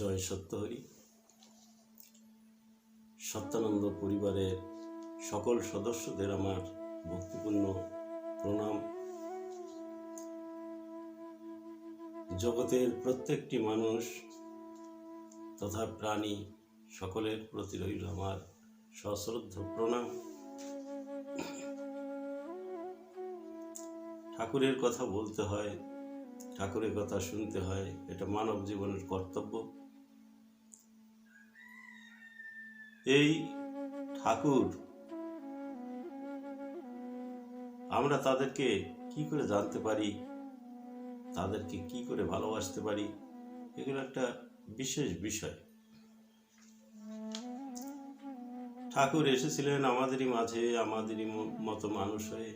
জয় সত্যহরি। সত্যানন্দ পরিবারের সকল সদস্যদের আমার ভক্তিপূর্ণ প্রণাম। জগতের প্রত্যেকটি মানুষ তথা প্রাণী সকলের প্রতি রইল আমার সশ্রদ্ধ প্রণাম। ঠাকুরের কথা বলতে হয়, ঠাকুরের কথা শুনতে হয়, এটা মানব জীবনের কর্তব্য। এই ঠাকুর, আমরা তাদেরকে কি করে জানতে পারি? তাদেরকে কি করে ভালোবাসতে পারি? এগুলো একটা বিশেষ বিষয়। ঠাকুর এসেছিলেন আমাদেরই মাঝে, আমাদেরই মতো মানুষ হয়ে।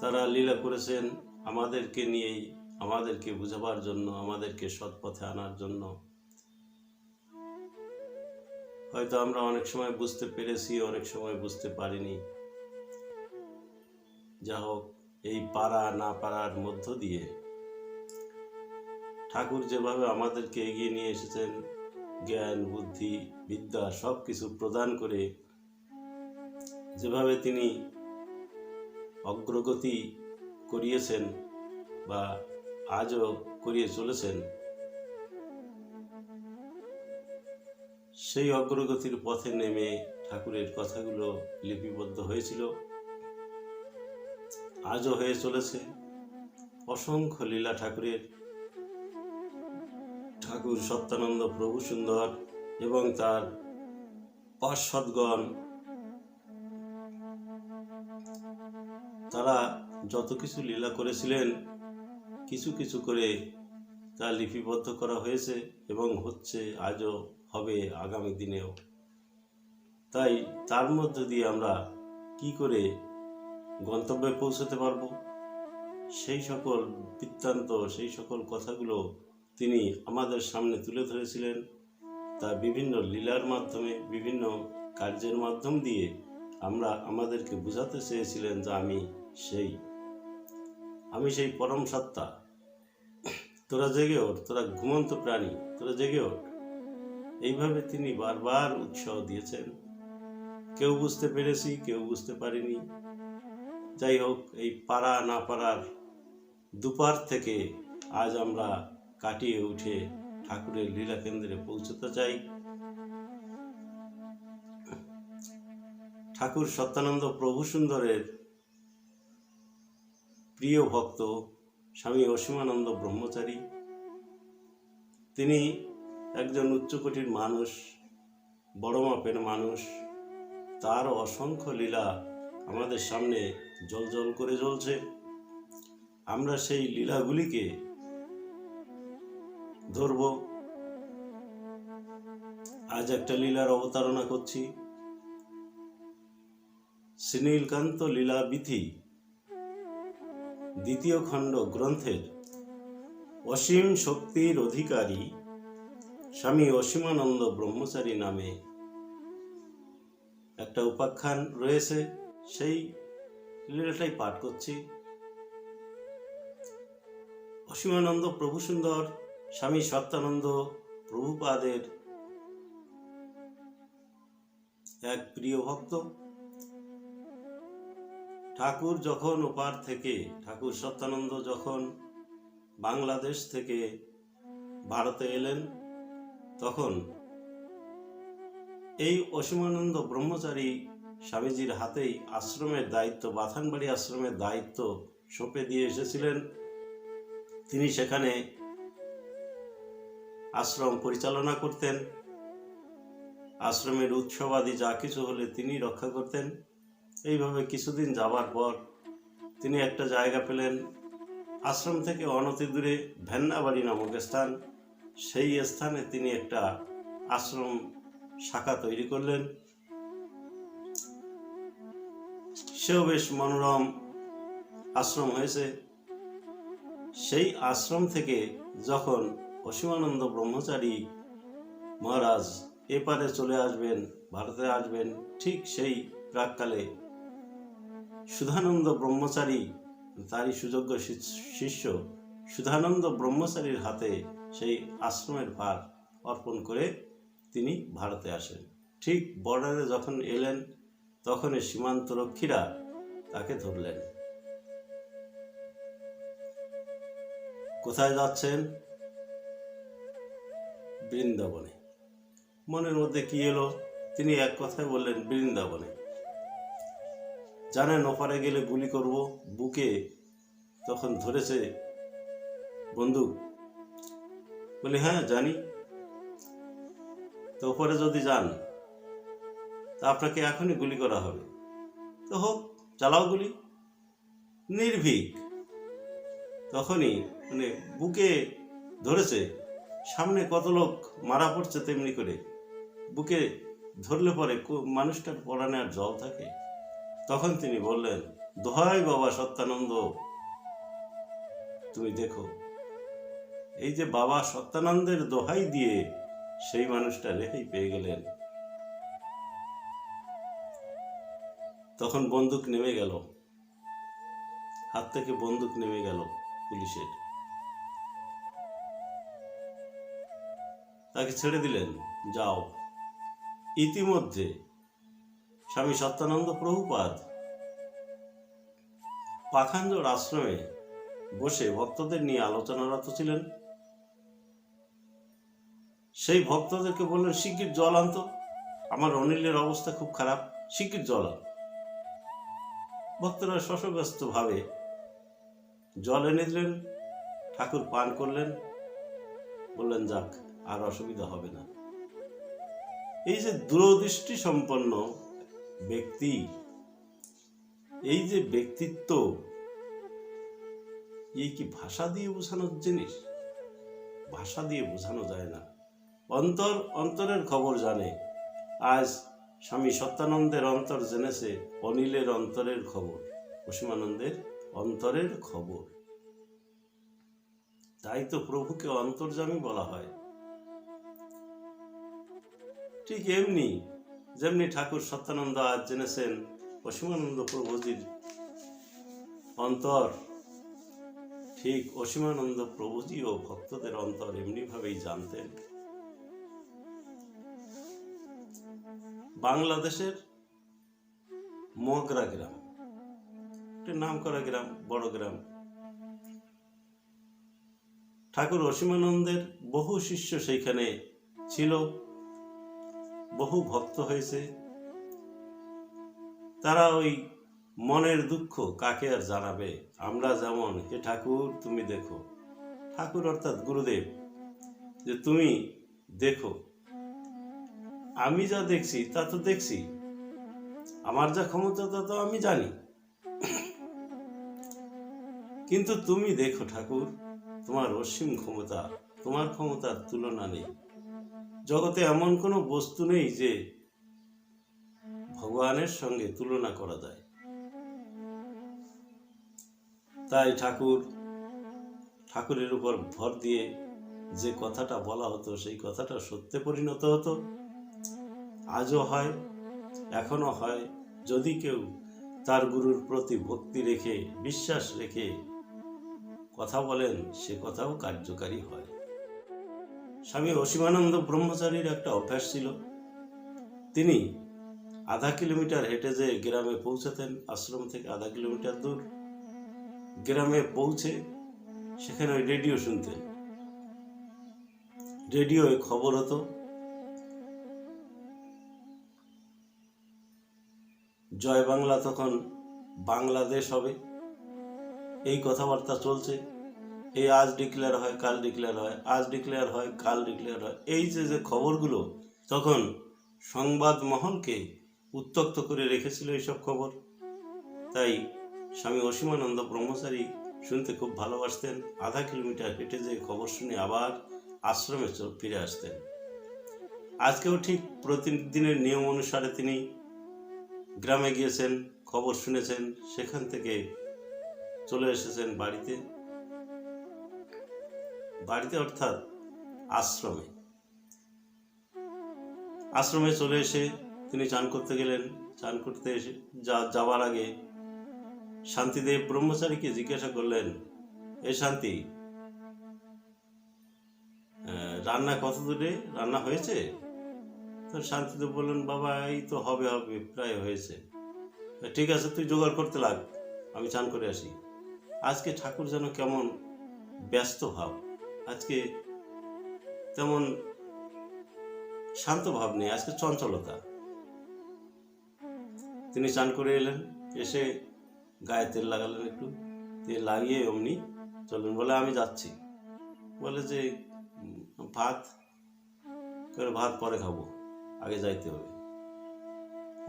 তারা লীলা করেছেন আমাদেরকে নিয়েই, আমাদেরকে বুঝাবার জন্য, আমাদেরকে সৎপথে আনার জন্য। হয়তো আমরা অনেক সময় বুঝতে পেরেছি, অনেক সময় বুঝতে পারিনি। যা হোক, এই পারা না পারার মধ্য দিয়ে ঠাকুর যেভাবে আমাদেরকে এগিয়ে নিয়ে এসেছেন, জ্ঞান, বুদ্ধি, বিদ্যা সব কিছু প্রদান করে, যেভাবে তিনি অগ্রগতি করিয়েছেন বা আজও করিয়ে চলেছেন সেই অগ্রগতির পথে নেমে ঠাকুরের কথাগুলো লিপিবদ্ধ হয়েছিল। আজও হয়ে চলেছে। অসংখ্য লীলা ঠাকুরের। ঠাকুর সত্যানন্দ প্রভু সুন্দর এবং তার পার্শ্বদগণ। তারা যত কিছু লীলা করেছিলেন, কিছু কিছু করে তা লিপিবদ্ধ করা হয়েছে এবং হচ্ছে আজও হবে আগামী দিনেও। তাই তার মধ্য দিয়ে আমরা কি করে গন্তব্যে পৌঁছতে পারব? সেই সকল বৃত্তান্ত, সেই সকল কথাগুলো তিনি আমাদের সামনে তুলে ধরেছিলেন। তা বিভিন্ন লীলার মাধ্যমে, বিভিন্ন কার্যের মাধ্যম দিয়ে আমরা আমাদেরকে বোঝাতে চেয়েছিলেন যে আমি সেই আমি সেই পরম সত্তা। তোরা জেগে ওঠ, তোরা ঘুমন্ত প্রাণী, তোরা জেগে ওঠ। এইভাবে তিনি বারবার উৎসাহ দিয়েছেন। কেউ বুঝতে পেরেছি, কেউ বুঝতে পারিনি। যাই হোক, এই পাড়া না পারার দুপার থেকে আজ আমরা কাটিয়ে উঠে ঠাকুরের লীলা কেন্দ্রে পৌঁছতে চাই। ঠাকুর সত্যানন্দ প্রভু সুন্দরের প্রিয় ভক্ত স্বামী অসীমানন্দ ব্রহ্মচারী। তিনি একজন উচ্চকোটির মানুষ, বড় মাপের মানুষ, তার অসংখ্য লীলা আমাদের সামনে জল জল করে জ্বলছে। আমরা সেই লীলাগুলিকে ধরব। আজ একটা লীলার অবতারণা করছি। শ্রীনীলকান্ত লীলা বিথি দ্বিতীয় খণ্ড গ্রন্থের অসীম শক্তির অধিকারী স্বামী অসীমানন্দ ব্রহ্মচারী নামে একটা উপাখ্যান রয়েছে। সেই লীলাটাই পাঠ করছি। অসীমানন্দ প্রভু সুন্দর স্বামী সত্যানন্দ প্রভুপাদের এক প্রিয় ভক্ত। ঠাকুর যখন ওপার থেকে, ঠাকুর সত্যানন্দ যখন বাংলাদেশ থেকে ভারতে এলেন তখন এই অসীমানন্দ ব্রহ্মচারী স্বামীজির হাতেই আশ্রমের দায়িত্ব, বাথানবাড়ি আশ্রমের দায়িত্ব সঁপে দিয়ে এসেছিলেন। তিনি সেখানে আশ্রম পরিচালনা করতেন। আশ্রমের উৎসবাদি যা কিছু হলে তিনি রক্ষা করতেন। এইভাবে কিছুদিন যাবার পর তিনি একটা জায়গা পেলেন। আশ্রম থেকে অনতি দূরে ভেন্নাবাড়ি নামক স্থান। সেই স্থানে তিনি একটা আশ্রম শাখা তৈরি করলেন। সেও বেশ মনোরম আশ্রম হয়েছে। সেই আশ্রম থেকে যখন অসীমানন্দ ব্রহ্মচারী মহারাজ এপারে চলে আসবেন, ভারতে আসবেন, ঠিক সেই প্রাককালে সুধানন্দ ব্রহ্মচারী, তারই সুযোগ্য শিষ্য সুধানন্দ ব্রহ্মচারীর হাতে সেই আশ্রমের ভার অর্পণ করে তিনি ভারতে আসেন। ঠিক বর্ডারে যখন এলেন তখনই সীমান্ত রক্ষীরা তাকে ধরলেন। কোথায় যাচ্ছেন? বৃন্দাবনে। মনের মধ্যে কি এলো? তিনি এক কথায় বললেন, বৃন্দাবনে। জানেন, ওপারে গেলে গুলি করব, বুকে তখন ধরেছে বন্দুক। বলি হ্যাঁ জানি। তো ওপরে যদি যান, তা আপনাকে এখনই গুলি করা হবে। তো হোক, চালাও গুলি। নির্ভীক। তখনই মানে বুকে ধরেছে, সামনে কত লোক মারা পড়ছে তেমনি করে। বুকে ধরলে পরে মানুষটার পরাণে আর জল থাকে। তখন তিনি বললেন, দোহাই বাবা সত্যানন্দ, তুমি দেখো। এই যে বাবা সত্যানন্দের দোহাই দিয়ে সেই মানুষটা রেহাই পেয়ে গেলেন। তখন বন্দুক নেমে গেল। হাত থেকে বন্দুক নেমে গেল পুলিশের। তাকে ছেড়ে দিলেন, যাও। ইতিমধ্যে স্বামী সত্যানন্দ প্রভুপাদ পাখাঞ্জর আশ্রমে বসে ভক্তদের নিয়ে আলোচনারত ছিলেন। সেই ভক্তদেরকে বললেন শিগগির জল আনতো। আমার অনিলের অবস্থা খুব খারাপ। শিগগির জল আন। ভক্তরা শশব্যস্ত ভাবে জল এনে দিলেন, ঠাকুর পান করলেন, বললেন, যাক, আর অসুবিধা হবে না। এই যে দূরদৃষ্টি সম্পন্ন ব্যক্তি, এই যে ব্যক্তিত্ব, এই কি ভাষা দিয়ে বোঝানোর জিনিস? ভাষা দিয়ে বোঝানো যায় না। অন্তর, অন্তরের খবর জানে। আজ স্বামী সত্যানন্দের অন্তর জেনেছে অনিলের অন্তরের খবর, অসীমানন্দের অন্তরের খবর। তাই তো প্রভুকে অন্তর্জামী বলা হয়। ঠিক এমনি, যেমনি ঠাকুর সত্যানন্দ আজ জেনেছেন অসীমানন্দ প্রভুজির অন্তর, ঠিক অসীমানন্দ প্রভুজিও ভক্তদের অন্তর এমনিভাবেই জানতেন। বাংলাদেশের মগরা গ্রাম। একটি নাম করা গ্রাম, বড় গ্রাম। ঠাকুর অসীমানন্দের বহু শিষ্য সেইখানে ছিল। বহু ভক্ত হয়েছে। তারা ওই মনের দুঃখ কাকে আর জানাবে? আমরা যেমন হে ঠাকুর, তুমি দেখো। ঠাকুর অর্থাৎ গুরুদেব, যে তুমি দেখো। আমি যা দেখছি, তা তো দেখছি। আমার যা ক্ষমতা, তা তো আমি জানি। কিন্তু তুমি দেখো ঠাকুর, তোমার অসীম ক্ষমতা, তোমার ক্ষমতার তুলনা নেই। জগতে এমন কোনো বস্তু নেই যে ভগবানের সঙ্গে তুলনা করা যায়। তাই ঠাকুর, ঠাকুরের উপর ভর দিয়ে যে কথাটা বলা হতো, সেই কথাটা সত্যে পরিণত হতো। আজও হয় এখনও হয়। যদি কেউ তার গুরুর প্রতি ভক্তি রেখে, বিশ্বাস রেখে কথা বলেন, সে কথাও কার্যকারী হয়। স্বামী অসীমানন্দ ব্রহ্মচারীর একটা অভ্যাস ছিল। তিনি আধা কিলোমিটার হেঁটে যে গ্রামে পৌঁছাতেন, আশ্রম থেকে আধা কিলোমিটার দূর, গ্রামে পৌঁছে সেখানে ওই রেডিও শুনতেন। রেডিওয় খবর হতো জয় বাংলা তখন বাংলাদেশ হবে। এই কথাবার্তা চলছে। এই আজ ডিক্লেয়ার হয়, কাল ডিক্লেয়ার হয়, আজ ডিক্লেয়ার হয়, কাল ডিক্লেয়ার হয়। এই যে যে খবরগুলো তখন সংবাদ মহলকে উত্তক্ত করে রেখেছিল এইসব খবর। তাই স্বামী অসীমানন্দ ব্রহ্মচারী শুনতে খুব ভালোবাসতেন। আধা কিলোমিটার হেঁটে যে খবর শুনে আবার আশ্রমে ফিরে আসতেন। আজকেও ঠিক প্রতিদিনের নিয়ম অনুসারে তিনি গ্রামে গিয়েছেন, খবর শুনেছেন, সেখান থেকে চলে এসেছেন বাড়িতে। বাড়িতে অর্থাৎ আশ্রমে। আশ্রমে চলে এসে তিনি চান করতে গেলেন। চান করতে এসে যা যাবার আগে শান্তিদেব ব্রহ্মচারীকে জিজ্ঞাসা করলেন, এ শান্তি রান্না কত দূরে রান্না হয়েছে? তো শান্তিদেব বললেন বাবা, এই তো হবে হবে, প্রায় হয়েছে। ঠিক আছে, তুই জোগাড় করতে লাগ, আমি চান করে আসি। আজকে ঠাকুর যেন কেমন ব্যস্ত ভাব, আজকে তেমন শান্ত ভাব নেই, আজকে চঞ্চলতা। তিনি চান করে এলেন, এসে গায়ে তেল লাগালেন একটু, তেল লাগিয়ে অমনি চললেন, বলে, আমি যাচ্ছি। বলে যে, ভাত, করে ভাত পরে খাব। আগে যাইতে হবে।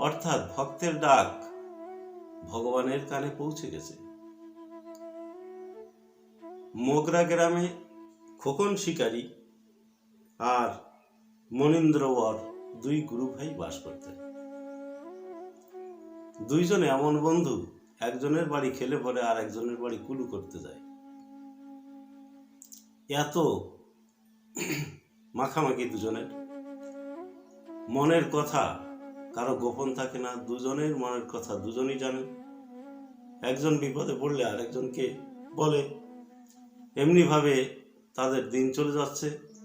অর্থাৎ ভক্তের ডাক ভগবানের কানে পৌঁছে গেছে। মোগরা গ্রামে খোকন শিকারী আর মনীন্দ্রবর দুই গুরু ভাই বাস করতেন। দুইজন এমন বন্ধু, একজনের বাড়ি খেলে পরে আর একজনের বাড়ি কুলু করতে যায়। এত মাখামাখি দুজনের। মনের কথা, কারও গোপন থাকে না, দুজনের মনের কথা, দুজনই জানে। একজন বিপদে পড়লে আরেকজনকে বলে। এমনিভাবে তাদের দিন চলে যাচ্ছে।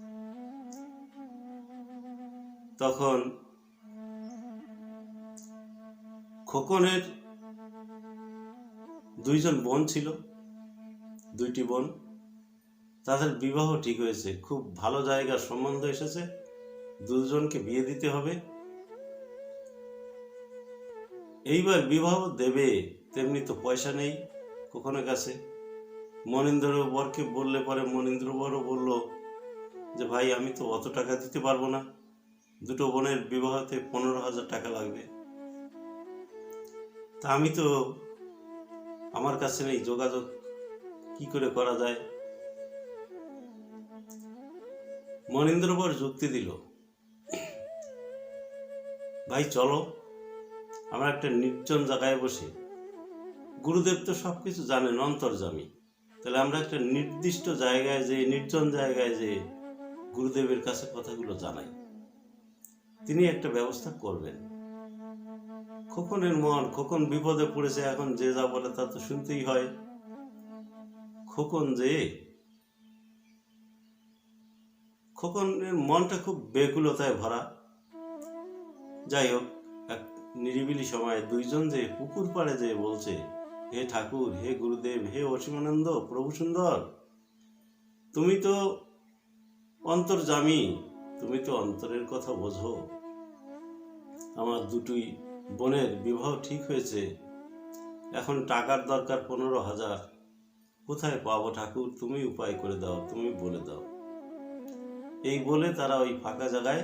তখন খোকনের দুইজন বোন ছিল, দুইটি বোন। তাদের বিবাহ ঠিক হয়েছে, খুব ভালো জায়গার সম্বন্ধ এসেছে। দুজনকে বিয়ে দিতে হবে। এইবার বিবাহ দেবে তেমনি তো পয়সা নেই কখনো কাছে। মনীন্দ্র বরকে বললে পরে মনীন্দ্র বরও বলল যে, ভাই, আমি তো অত টাকা দিতে পারব না। দুটো বোনের বিবাহতে পনেরো হাজার টাকা লাগবে। তা আমি তো আমার কাছে নেই, যোগাযোগ কি করে করা যায়? মনীন্দ্র বর যুক্তি দিল ভাই, চলো। আমরা একটা নির্জন জায়গায় বসে। গুরুদেব তো সব কিছু জানেন, অন্তর্জামী। তাহলে আমরা একটা নির্দিষ্ট জায়গায় যে নির্জন জায়গায় যে গুরুদেবের কাছে কথাগুলো জানাই। তিনি একটা ব্যবস্থা করবেন। খোকনের মন, খোকন বিপদে পড়েছে, এখন যে যা বলে তা তো শুনতেই হয়। খোকন যে, খোকনের মনটা খুব বেকুলতায় ভরা। যাই হোক, এক নিরিবিলি সময় দুইজন যে পুকুর পাড়ে যে বলছে, হে ঠাকুর, হে গুরুদেব, হে অসীমানন্দ, প্রভু সুন্দর, তুমি তো অন্তর্জামী তুমি তো অন্তরের কথা বোঝো। আমার দুটোই বোনের বিবাহ ঠিক হয়েছে, এখন টাকার দরকার পনেরো হাজার। কোথায় পাবো ঠাকুর? তুমি উপায় করে দাও, তুমি বলে দাও। এই বলে তারা ওই ফাঁকা জায়গায়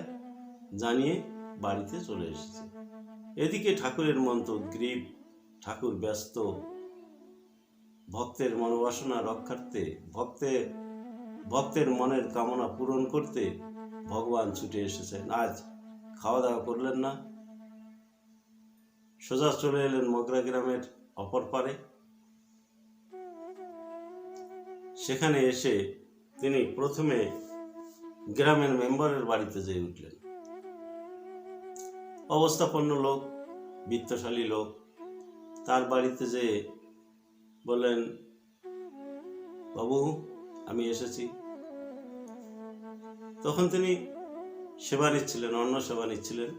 জানিয়ে বাড়িতে চলে এসেছে। এদিকে ঠাকুরের মন তো গ্রীব, ঠাকুর ব্যস্ত। ভক্তের মনোবাসনা রক্ষার্থে, ভক্তের ভক্তের মনের কামনা পূরণ করতে ভগবান ছুটে এসেছেন। আজ খাওয়া দাওয়া করলেন না। সোজা চলে এলেন মগরা গ্রামের অপর পারে। সেখানে এসে তিনি প্রথমে গ্রামের মেম্বারের বাড়িতে যেয়ে উঠলেন। অবস্থাপন্ন লোক বিত্তশালী লোক। তার বাড়িতে যে বললেন, বাবু, আমি এসেছি। তখন তিনি সেবা নিচ্ছিলেন, অন্ন সেবা নিচ্ছিলেন।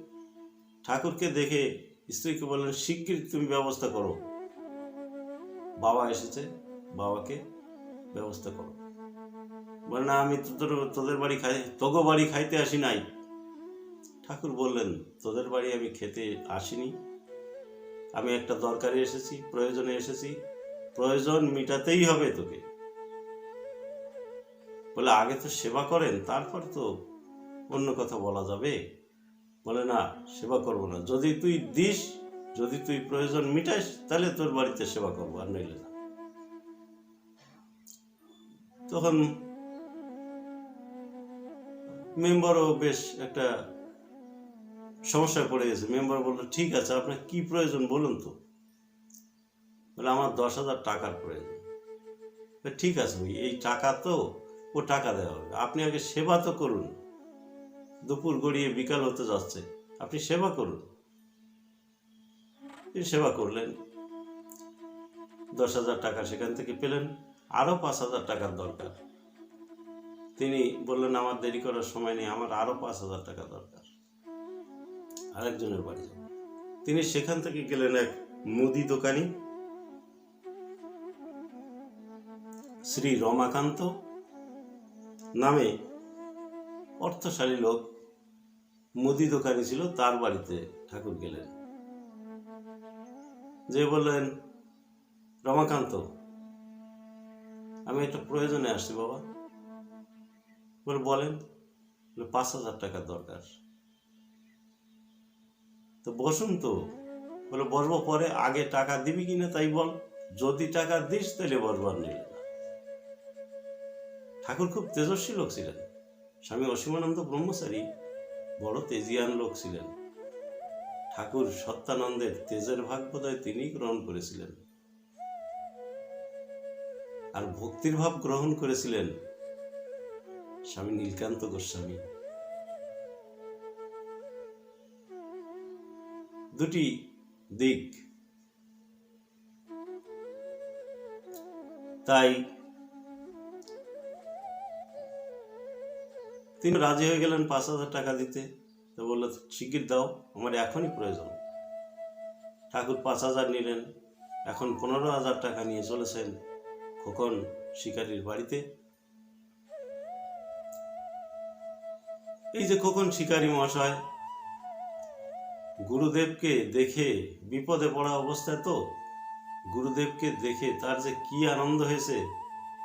ঠাকুরকে দেখে স্ত্রীকে বললেন শিগগির তুমি ব্যবস্থা করো। বাবা এসেছে, বাবাকে ব্যবস্থা করো। বলে না, আমি তোদের তোদের বাড়ি খাই, তোগো বাড়ি খাইতে আসি নাই। ঠাকুর বললেন, তোদের বাড়ি আমি খেতে আসিনি। আমি একটা দরকারে এসেছি, প্রয়োজনে এসেছি। প্রয়োজন মিটাতেই হবে তোকে। বলে, আগে তো সেবা করেন, তারপর তো অন্য কথা বলা যাবে? বলে, না, সেবা করব না। যদি তুই দিস, যদি তুই প্রয়োজন মিটাস, তাহলে তোর বাড়িতে সেবা করব, আর নইলে না। তখন মেম্বারও বেশ একটা সমস্যায় পড়ে গেছে। মেম্বার বলল, ঠিক আছে, আপনার কি প্রয়োজন বলুন তো? বলে, আমার দশ হাজার টাকার প্রয়োজন। ঠিক আছে ভাই, এই টাকা তো, ও টাকা দেওয়া হবে। আপনি আগে সেবা তো করুন। দুপুর গড়িয়ে বিকাল হতে যাচ্ছে, আপনি সেবা করুন। সেবা করলেন। দশ হাজার টাকা সেখান থেকে পেলেন, আরও পাঁচ হাজার টাকার দরকার। তিনি বললেন, আমার দেরি করার সময় নেই, আমার আরও পাঁচ হাজার টাকা দরকার। আরেকজনের বাড়ি যাব। তিনি সেখান থেকে গেলেন এক মুদি দোকানি। শ্রী রমাকান্ত নামে অর্থশালী লোক মুদি দোকানি ছিল, তার বাড়িতে ঠাকুর গেলেন। যে বললেন, রমাকান্ত, আমি একটা প্রয়োজনে আসছি বাবা। বলে, বলেন পাঁচ হাজার টাকার দরকার। তো বসুন তো। বলে, বসবো পরে, আগে টাকা দিবি কিনা তাই বল। যদি টাকা দিস তাহলে বসবার নিলে না ঠাকুর খুব তেজস্বী লোক ছিলেন। স্বামী অসীমানন্দ ব্রহ্মচারী বড় তেজিয়ান লোক ছিলেন। ঠাকুর সত্যানন্দের তেজের ভাগ বোধহয় তিনি গ্রহণ করেছিলেন। আর ভক্তির ভাব গ্রহণ করেছিলেন স্বামী নীলকান্ত গোস্বামী। দুটি দিক। তাই তিনি রাজি হয়ে গেলেন পাঁচ হাজার টাকা দিতে। তো বলল শিগগির দাও, আমার এখনই প্রয়োজন। ঠাকুর পাঁচ হাজার নিলেন। এখন পনেরো হাজার টাকা নিয়ে চলেছেন খোকন শিকারীর বাড়িতে। এই যে খোকন শিকারী মহাশয় গুরুদেবকে দেখে বিপদে পড়া অবস্থায় তো? গুরুদেবকে দেখে তার যে কি আনন্দ হয়েছে,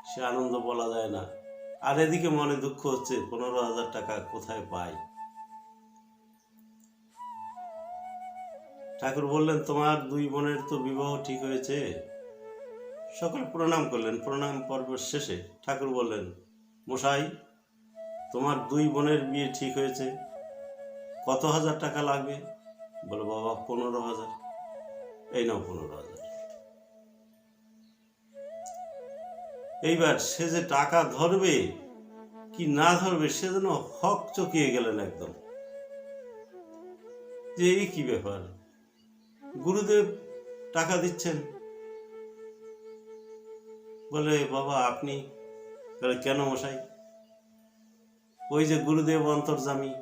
সে আনন্দ বলা যায় না। আর এদিকে মনে দুঃখ হচ্ছে, পনেরো হাজার টাকা কোথায় পাই ঠাকুর বললেন, তোমার দুই বোনের তো বিবাহ ঠিক হয়েছে। সকলে প্রণাম করলেন। প্রণাম পর্বের শেষে ঠাকুর বললেন, মশাই, তোমার দুই বোনের বিয়ে ঠিক হয়েছে। কত হাজার টাকা লাগবে? বলে, বাবা, পনেরো হাজার। এই নাও পনেরো হাজার। এইবার সে যে টাকা ধরবে, কি না ধরবে, সে যেন হক চকিয়ে গেলেন একদম। যে এই কি ব্যাপার? গুরুদেব টাকা দিচ্ছেন। বলে, বাবা, আপনি? বলে কেন মশাই? ওই যে গুরুদেব অন্তর্জামী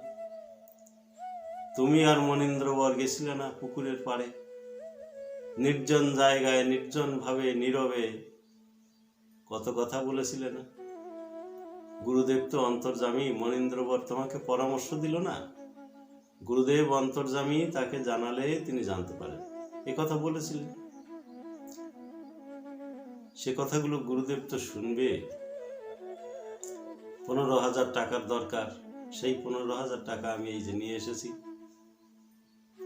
তুমি আর মনীন্দ্র বর গেছিলে না পুকুরের পাড়ে। নির্জন জায়গায় নির্জন ভাবে নীরবে। কত কথা বলেছিলে না? গুরুদেব তো অন্তর্জামী মনীন্দ্র বর তোমাকে পরামর্শ দিল না? গুরুদেব অন্তর্জামী, তাকে জানালে তিনি জানতে পারেন। এ কথা বলেছিলেন সে কথাগুলো গুরুদেব তো শুনবে। পনেরো হাজার টাকার দরকার। সেই পনেরো হাজার টাকা আমি এই যে নিয়ে এসেছি।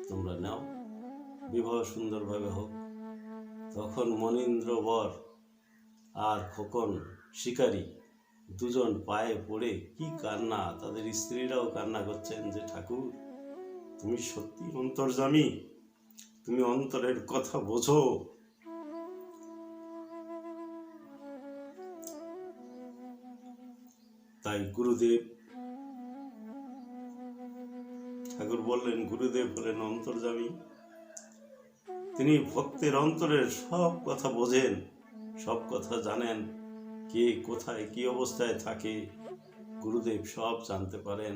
তোমরা নাও। বিবাহ সুন্দরভাবে হোক। তখন মনীন্দ্র বর আর খোকন শিকারী দুজন পায়ে পড়ে কি কান্না, তাদের স্ত্রীরাও কান্না করছেন যে, ঠাকুর, তুমি সত্যি অন্তর্জামী তুমি অন্তরের কথা বোঝো। তাই গুরুদেব ঠাকুর বললেন, গুরুদেব হলেন অন্তর্জামী তিনি ভক্তের অন্তরের সব কথা বোঝেন, সব কথা জানেন, কে কোথায়, কি অবস্থায় থাকে। গুরুদেব সব জানতে পারেন।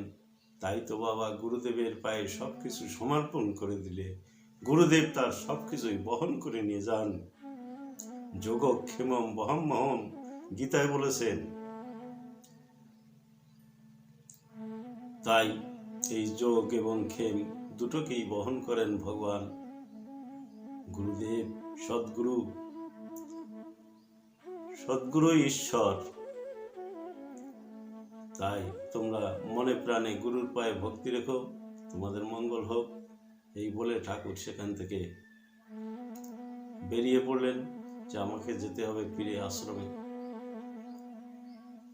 তাই তো বাবা, গুরুদেবের পায়ে সব কিছু সমর্পণ করে দিলে। গুরুদেব তার সব কিছুই বহন করে নিয়ে যান। যোগ ক্ষেমম বহম মহম গীতায় বলেছেন, তাই এই যোগ এবং ক্ষেম দুটোকেই বহন করেন ভগবান। গুরুদেব, সদ্গুরু। সদ্গুরু ঈশ্বর। তাই তোমরা মনে প্রাণে গুরুর পায়ে ভক্তি রেখো, তোমাদের মঙ্গল হোক। এই বলে ঠাকুর সেখান থেকে বেরিয়ে পড়লেন যে আমাকে যেতে হবে ফিরে আশ্রমে।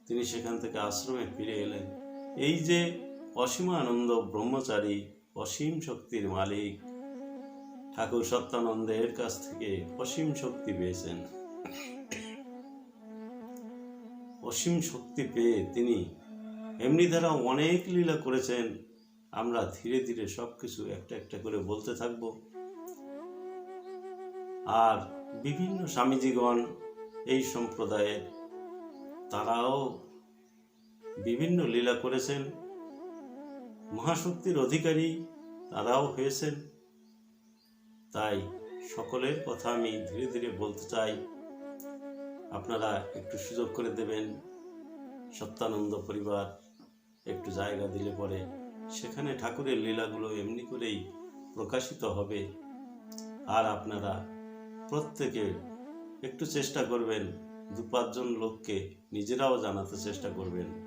তিনি সেখান থেকে আশ্রমে ফিরে এলেন। এই যে অসীমানন্দ ব্রহ্মচারী অসীম শক্তির মালিক। ঠাকুর সত্যানন্দের কাছ থেকে অসীম শক্তি পেয়েছেন। অসীম শক্তি পেয়ে তিনি এমনি দ্বারা অনেক লীলা করেছেন। আমরা ধীরে ধীরে সব কিছু একটা একটা করে বলতে থাকব। আর বিভিন্ন স্বামীজিগণ এই সম্প্রদায়ের, তারাও বিভিন্ন লীলা করেছেন। মহাশক্তির অধিকারী, তারাও হয়েছেন। তাই সকলের কথা আমি ধীরে ধীরে বলতে চাই। আপনারা একটু সুযোগ করে দেবেন। সত্যানন্দ পরিবার একটু জায়গা দিলে পরে সেখানে ঠাকুরের লীলাগুলো এমনি করেই প্রকাশিত হবে। আর আপনারা প্রত্যেকে একটু চেষ্টা করবেন। দু পাঁচজন লোককে নিজেরাও জানাতে চেষ্টা করবেন।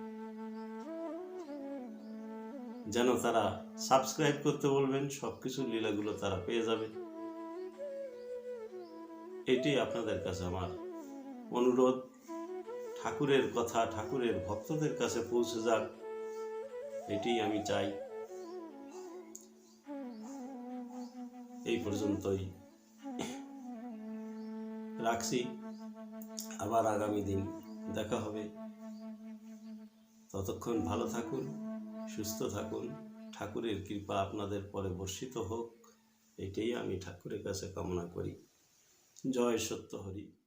যেন তারা সাবস্ক্রাইব করতে বলবেন সব কিছু লীলাগুলো তারা পেয়ে যাবে। এটি আপনাদের কাছে আমার অনুরোধ। ঠাকুরের কথা, ঠাকুরের ভক্তদের কাছে পৌঁছে যাক। এটি আমি চাই। এই পর্যন্তই রাখছি। আবার আগামী দিন দেখা হবে। ততক্ষণ ভালো থাকুন। সুস্থ থাকুন। ঠাকুরের কৃপা আপনাদের পরে বর্ষিত হোক। এটাই আমি ঠাকুরের কাছে কামনা করি। জয় সত্য হরি।